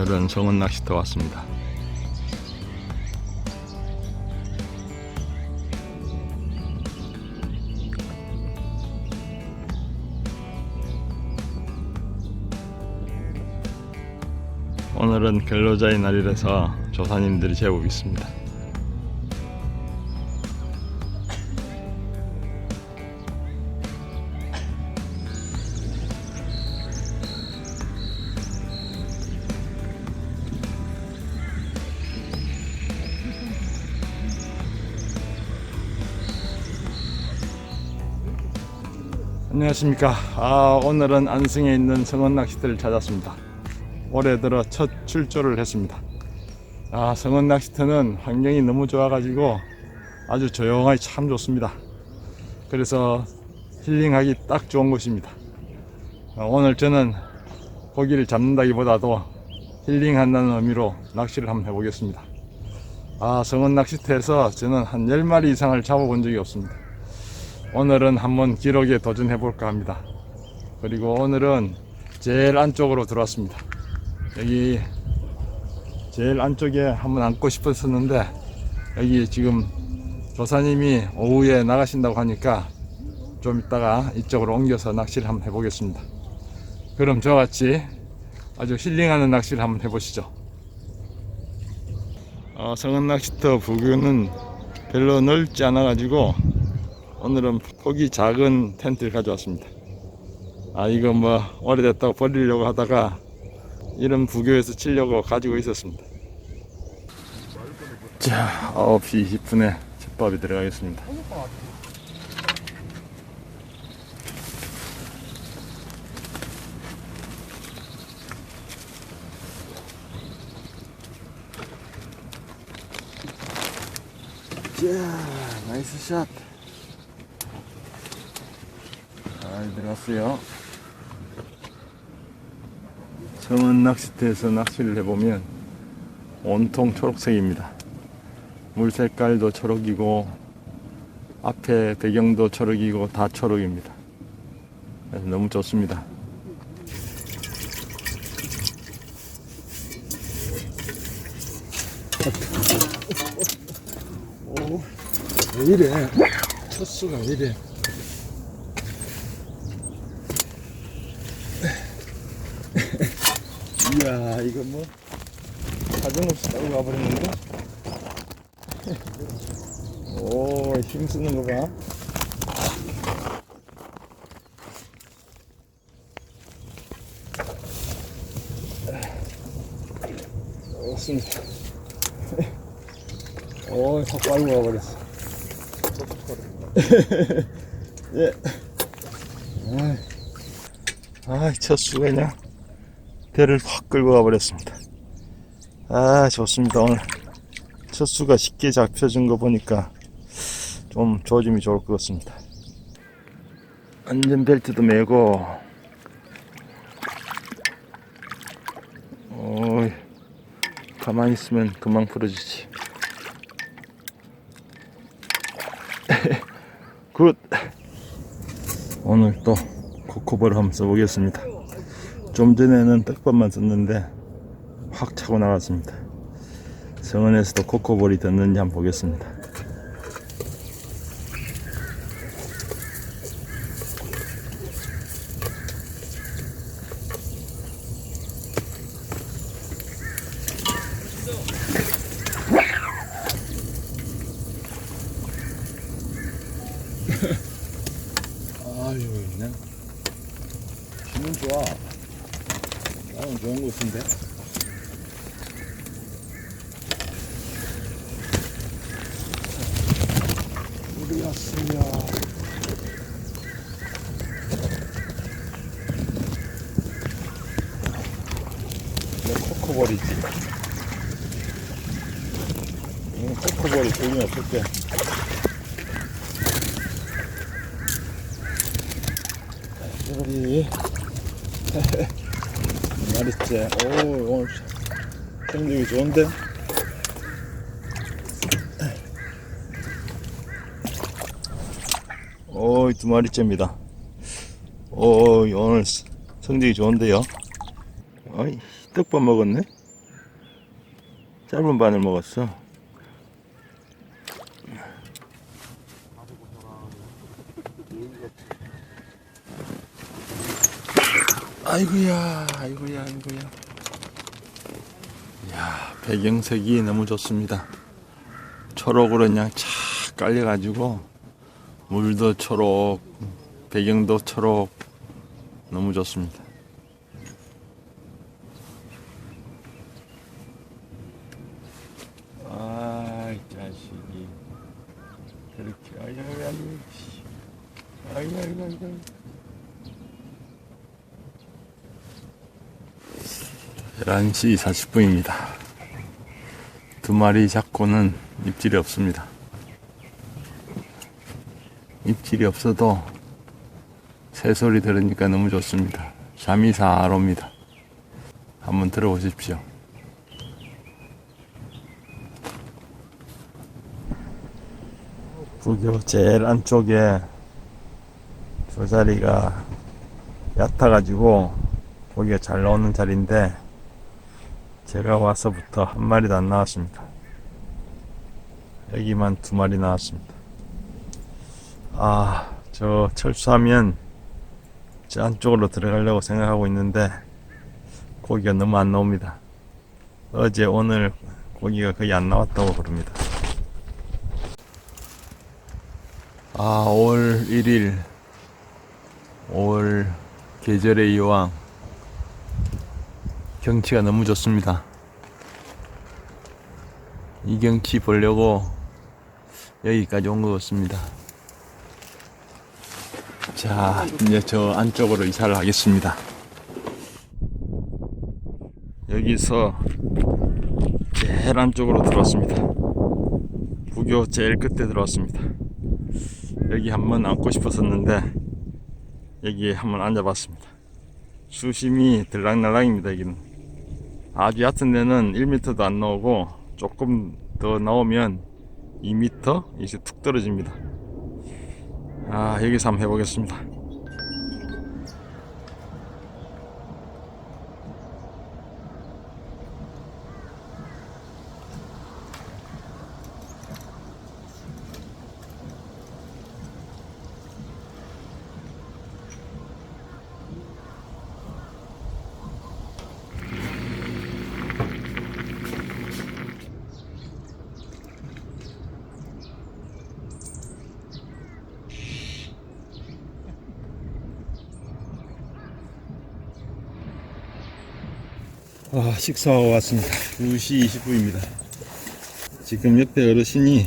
오늘은 성원 낚시터 왔습니다. 오늘은 근로자의 날이라서 조사님들이 제법 있습니다. 안녕하십니까. 아, 오늘은 안승에 있는 성원 낚시터를 찾았습니다. 올해 들어 첫 출조를 했습니다. 아, 성원 낚시터는 환경이 너무 좋아 가지고 아주 조용하기 참 좋습니다. 그래서 힐링하기 딱 좋은 곳입니다. 아, 오늘 저는 고기를 잡는다기보다도 힐링한다는 의미로 낚시를 한번 해보겠습니다. 아, 성원 낚시터에서 저는 한 10마리 이상을 잡아본 적이 없습니다. 오늘은 한번 기록에 도전해 볼까 합니다. 그리고 오늘은 제일 안쪽으로 들어왔습니다. 여기 제일 안쪽에 한번 앉고 싶었었는데 여기 지금 조사님이 오후에 나가신다고 하니까 좀 이따가 이쪽으로 옮겨서 낚시를 한번 해보겠습니다. 그럼 저같이 아주 힐링하는 낚시를 한번 해보시죠. 어, 성은 낚시터 부근은 별로 넓지 않아 가지고 오늘은 폭이 작은 텐트를 가져왔습니다. 아 이거 뭐 오래됐다고 버리려고 하다가 이런 부교에서 치려고 가지고 있었습니다. 자 9시 20분에 솥밥이 들어가겠습니다. 자 나이스 샷. 잘 들어갔어요. 정원 낚시터에서 낚시를 해보면 온통 초록색입니다. 물 색깔도 초록이고 앞에 배경도 초록이고 다 초록입니다. 너무 좋습니다. 오, 왜 이래? 첫 수가 왜 이래? 이야, 이거 뭐, 사정없이 따고 가버렸는데? 오, 힘쓰는 거 봐. 좋습니다. 오, 확 빨고 가버렸어. 예. 아, 첫 수가 그냥 배를 확 끌고 가버렸습니다. 아, 좋습니다. 오늘 첫 수가 쉽게 잡혀준 거 보니까 좀 조짐이 좋을 것 같습니다. 안전벨트도 매고, 어이, 가만히 있으면 금방 풀어지지. 굿! 오늘 또 코코볼을 한번 써보겠습니다. 좀 전에는 떡밥만 썼는데 확 차고 나갔습니다. 성원에서도 코코볼이 됐는지 한번 보겠습니다. 아유, 그냥. 기분 좋아. 나는 좋은 곳인데. 왔으면. 내 코코볼이지. 이건 코코볼이 소용이 없을 때. 우리. 말있지. 오, 오늘 성적이 좋은데? 오이, 두 마리째입니다. 오이, 오늘 성적이 좋은데요. 어이, 떡밥 먹었네? 짧은 바늘 먹었어. 아이고야, 아이고야, 아이고야. 야, 배경색이 너무 좋습니다. 초록으로 그냥 착 깔려가지고 물도 초록, 배경도 초록 너무 좋습니다. 아, 이 자식이. 그렇게, 아이고, 아이고, 씨. 아이고, 아이고, 아이고. 11시 40분입니다. 두 마리 잡고는 입질이 없습니다. 입질이 없어도 새소리 들으니까 너무 좋습니다. 샤미사로입니다. 한번 들어보십시오. 부교 제일 안쪽에 저 자리가 얕아가지고 고기가 잘 나오는 자리인데 제가 와서부터 한 마리도 안 나왔습니다. 여기만 두 마리 나왔습니다. 아, 저 철수하면 저 안쪽으로 들어가려고 생각하고 있는데 고기가 너무 안 나옵니다. 어제 오늘 고기가 거의 안 나왔다고 그럽니다. 아, 5월 1일 5월 계절의 여왕 경치가 너무 좋습니다. 이 경치 보려고 여기까지 온 것 같습니다. 자, 이제 저 안쪽으로 이사를 하겠습니다. 여기서 제일 안쪽으로 들어왔습니다. 부교 제일 끝에 들어왔습니다. 여기 한번 앉고 싶었었는데 여기에 한번 앉아봤습니다. 수심이 들락날락입니다. 여기는 아주 얕은 데는 1m도 안 나오고 조금 더 나오면 2m 이제 툭 떨어집니다. 아 여기서 한번 해보겠습니다. 아, 식사하고 왔습니다. 2시 20분입니다. 지금 옆에 어르신이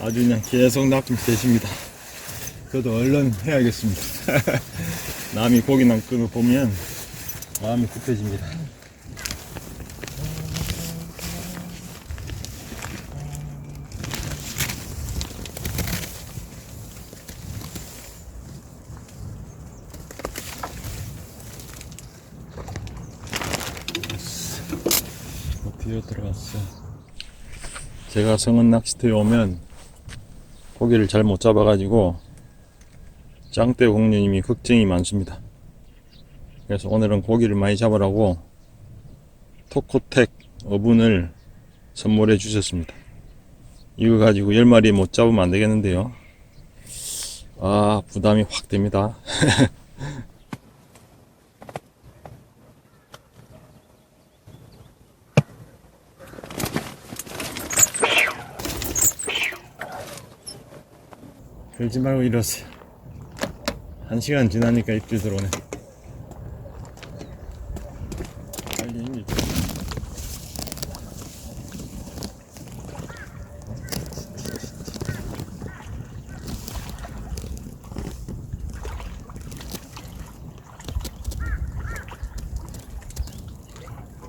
아주 그냥 계속 납품 계십니다. 저도 얼른 해야겠습니다. 남이 고기 남는 거 보면 마음이 급해집니다. 어디로 들어갔어? 제가 성은 낚시터에 오면 고기를 잘 못 잡아가지고 짱대 공녀님이 걱정이 많습니다. 그래서 오늘은 고기를 많이 잡으라고 토코텍 어분을 선물해 주셨습니다. 이거 가지고 10마리 못 잡으면 안 되겠는데요. 아, 부담이 확 됩니다. 들지 말고 일어서요. 한 시간 지나니까 입질 들어오네. 빨리 힘이 좀.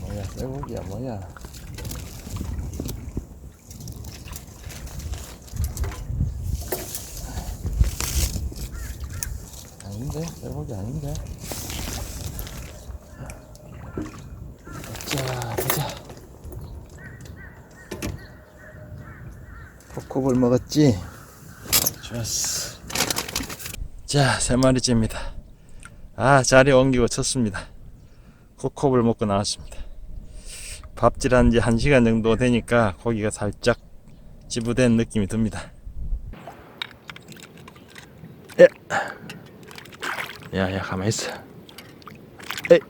뭐야, 쇠고기야, 뭐야. 쇠고기 아닌데? 자, 보자. 코코볼 먹었지? 좋았어. 자, 세 마리째입니다. 아, 자리 옮기고 쳤습니다. 코코볼 먹고 나왔습니다. 밥질한 지 1시간 정도 되니까 고기가 살짝 지부된 느낌이 듭니다. 야, 야, 가만히 있어. 에.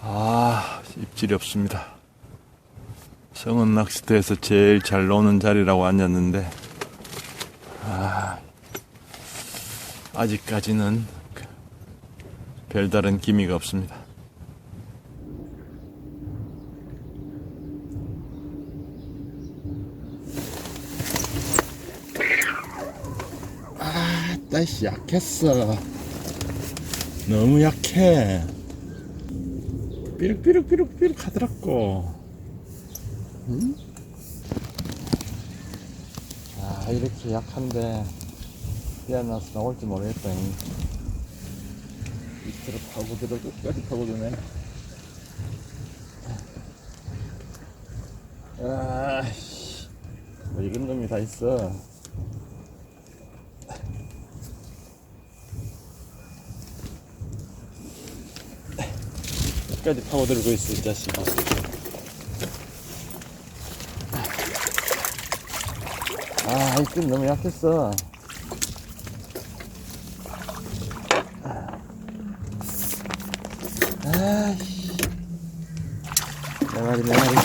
아, 입질이 없습니다. 성은 낚시터에서 제일 잘 노는 자리라고 앉았는데, 아, 아직까지는 별다른 기미가 없습니다. 아, 날씨 약했어. 너무 약해. 삐룩삐룩삐룩삐룩 하더라고. 응? 아, 이렇게 약한데, 피어나서 나올지 모르겠다. 밑으로 파고들어 끝까지 파고드네. 아이씨, 뭐 이런 놈이 다 있어. 끝까지 파고들고 있어, 이 자식아. 아, 이쯤 너무 약했어. 아이씨. 내 말이, 내 말이.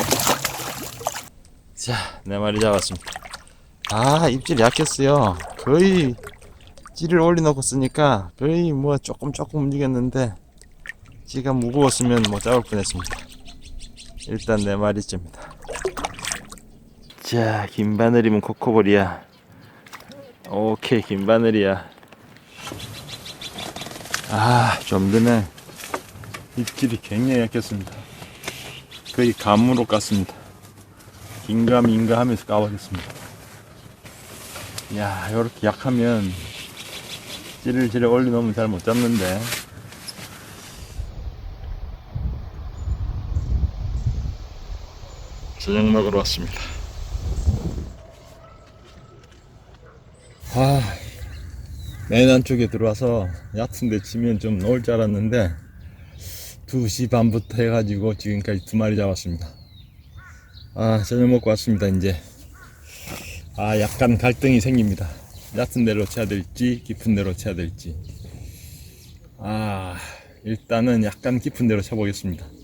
자, 네 마리 잡았습니다. 아, 입질 약했어요. 거의 찌를 올려놓고 쓰니까 거의 뭐 조금 조금 움직였는데 찌가 무거웠으면 뭐 잡을 뻔했습니다. 일단 네 마리째입니다. 자, 긴 바늘이면 코코볼이야. 오케이, 긴 바늘이야. 아, 좀 전에 입질이 굉장히 약했습니다. 거의 감으로 깠습니다. 긴가 민가 하면서 까버렸습니다. 야, 요렇게 약하면 찌를 찌를 올려놓으면 잘 못 잡는데. 저녁 먹으러 왔습니다. 아, 맨 안쪽에 들어와서 얕은데 치면 좀 넣을 줄 알았는데 2시 반부터 해가지고 지금까지 두 마리 잡았습니다. 아, 저녁 먹고 왔습니다, 이제. 아, 약간 갈등이 생깁니다. 얕은 데로 쳐야 될지, 깊은 데로 쳐야 될지. 아, 일단은 약간 깊은 데로 쳐보겠습니다.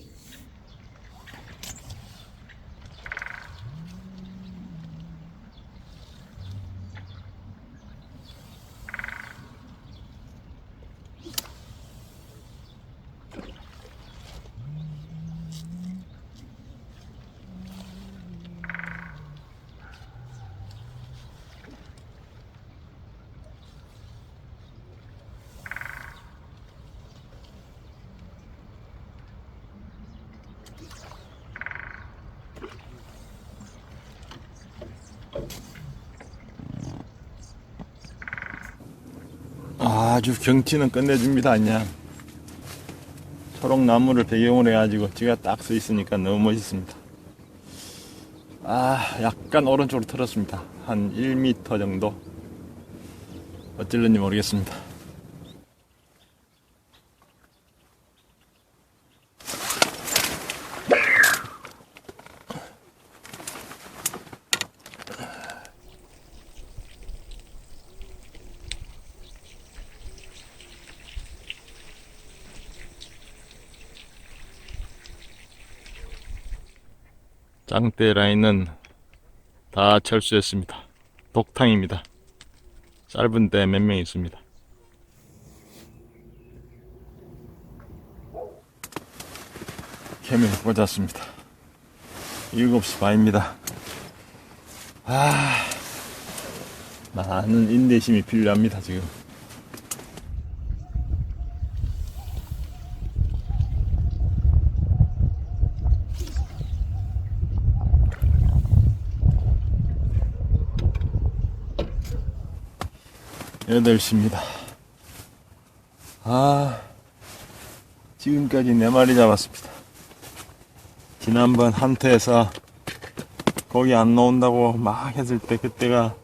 아주 경치는 끝내줍니다, 그냥. 초록 나무를 배경으로 해가지고 지가 딱 서 있으니까 너무 멋있습니다. 아, 약간 오른쪽으로 틀었습니다. 한 1m 정도. 어찔런지 모르겠습니다. 짱대 라인은 다 철수했습니다. 독탕입니다. 짧은 데 몇 명 있습니다. 캠을 꽂았습니다. 7시 반입니다. 아, 많은 인내심이 필요합니다, 지금. 여덟 시입니다. 아, 지금까지 네 마리 잡았습니다. 지난번 한태에서 거기 안 나온다고 막 했을 때 그때가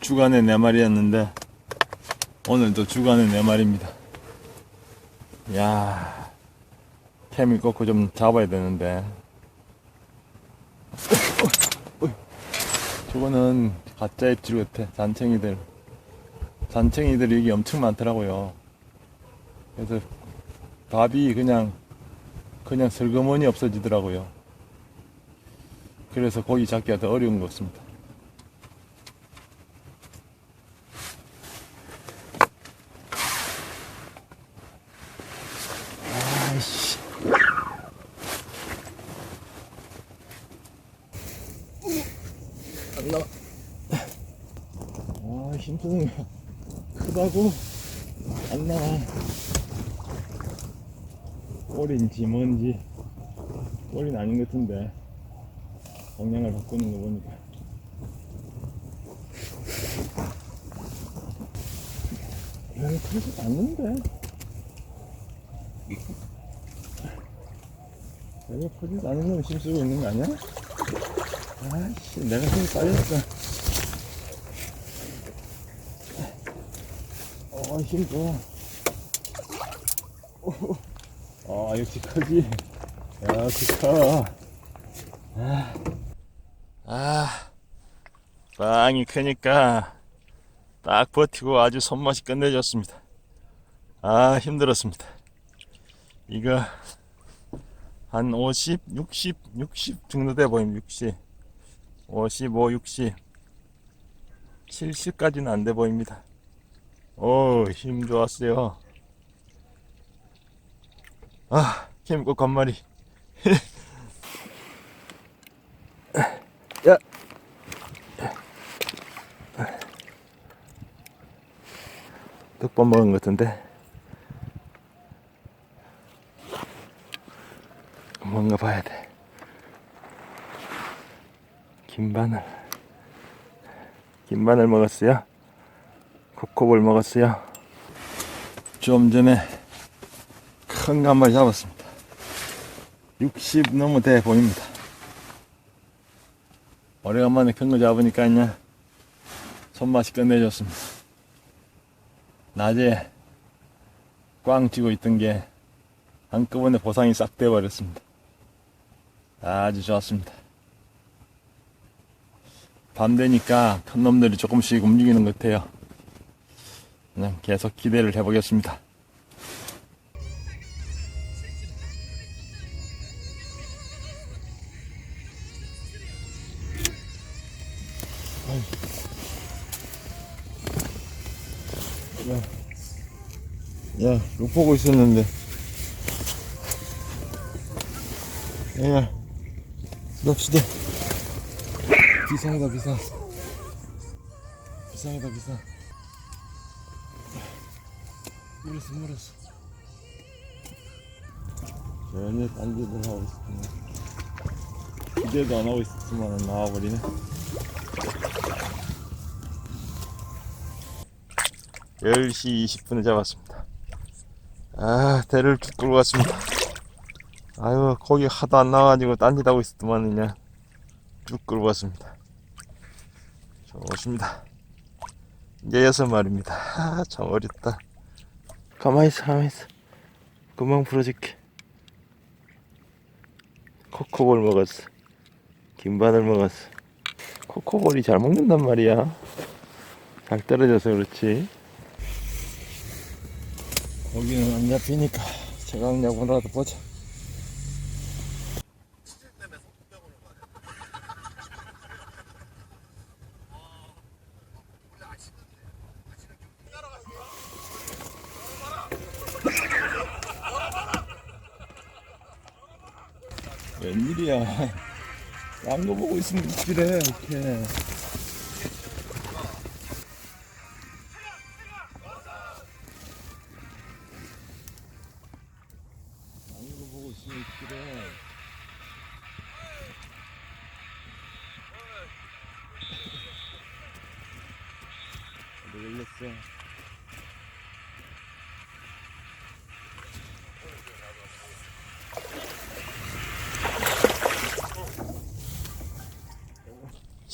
주간에 네 마리였는데 오늘도 주간에 네 마리입니다. 야, 캠을 꺾고 좀 잡아야 되는데 저거는 가짜 입질 같아. 잔챙이들. 잔챙이들이 여기 엄청 많더라고요. 그래서 밥이 그냥 그냥 슬그머니 없어지더라고요. 그래서 고기 잡기가 더 어려운 것 같습니다. 아이씨. 안 나와. 아, 힘쓰는 거 크다고 안 나와. 꼬리인지 뭔지 꼬리는 아닌 것 같은데 방향을 바꾸는 거 보니까 여기 크지 않는데? 여기 퍼지도 않은 놈 힘쓰고 있는 거 아니야? 아씨 내가 힘이 빠졌어 어, 힘 좋아. 아 역시 크지. 역시 커 아, 아 빵이 크니까 딱 버티고 아주 손맛이 끝내줬습니다. 아 힘들었습니다. 이거 한 50, 60, 60 정도 돼 보입니다 60 55, 60 70까지는 안 돼 보입니다 오힘 좋았어요 아, 힘꼭 간마리. 야. 떡밥 먹은 것 같은데. 뭔가 봐야 돼. 김바늘. 김바늘 먹었어요. 코코볼 먹었어요. 좀 전에 큰 거 한 마리 잡았습니다. 60 넘어 돼 보입니다. 오래간만에 큰 거 잡으니까 그냥 손맛이 끝내줬습니다. 낮에 꽝 쥐고 있던 게 한꺼번에 보상이 싹 돼버렸습니다. 아주 좋았습니다. 밤 되니까 큰 놈들이 조금씩 움직이는 것 같아요. 그냥 계속 기대를 해보겠습니다. 야, 룩 보고 있었는데. 야, 납시다. 비상이다, 비상. 비상이다, 비상. 물었어, 물었어. 전혀 딴 짓을 하고 있었구나. 기대도 안 하고 있었지만 나와버리네. 10시 20분에 잡았습니다. 아, 대를 쭉 끌고 갔습니다. 아유, 거기 하도 안 나와가지고 딴짓 하고 있었더만 그냥 쭉 끌고 갔습니다. 좋습니다. 이제 여섯 마리입니다. 아, 참 어렵다. 가만히 있어, 가만히 있어. 금방 풀어줄게. 코코볼 먹었어. 김바늘 먹었어. 코코볼이 잘 먹는단 말이야. 잘 떨어져서 그렇지. 거기는 안 잡히니까 제강약으로라도 보자. 웬일이야. 이래 이렇게. 딴거 보고 있으면 이래. 어디 걸렸어?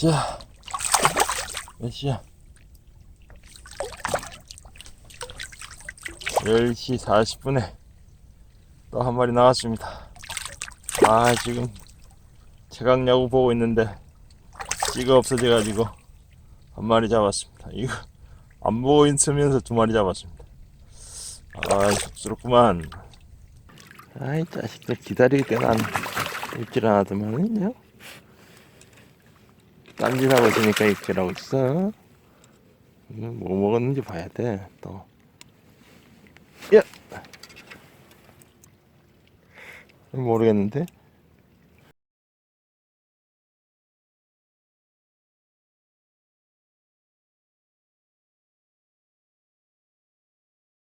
자, 몇 시야? 10시 40분에 또 한 마리 나왔습니다. 아, 지금 최강야구 보고 있는데 찌가 없어져가지고 한 마리 잡았습니다. 이거 안 보고 있으면서 두 마리 잡았습니다. 아, 쑥스럽구만. 아이 자식들 기다리기 때문에 안 웃질 않았더만요. 딴짓 하고 있으니까 이렇게 하고 있어. 음, 뭐 먹었는지 봐야 돼, 또. 야! 모르겠는데?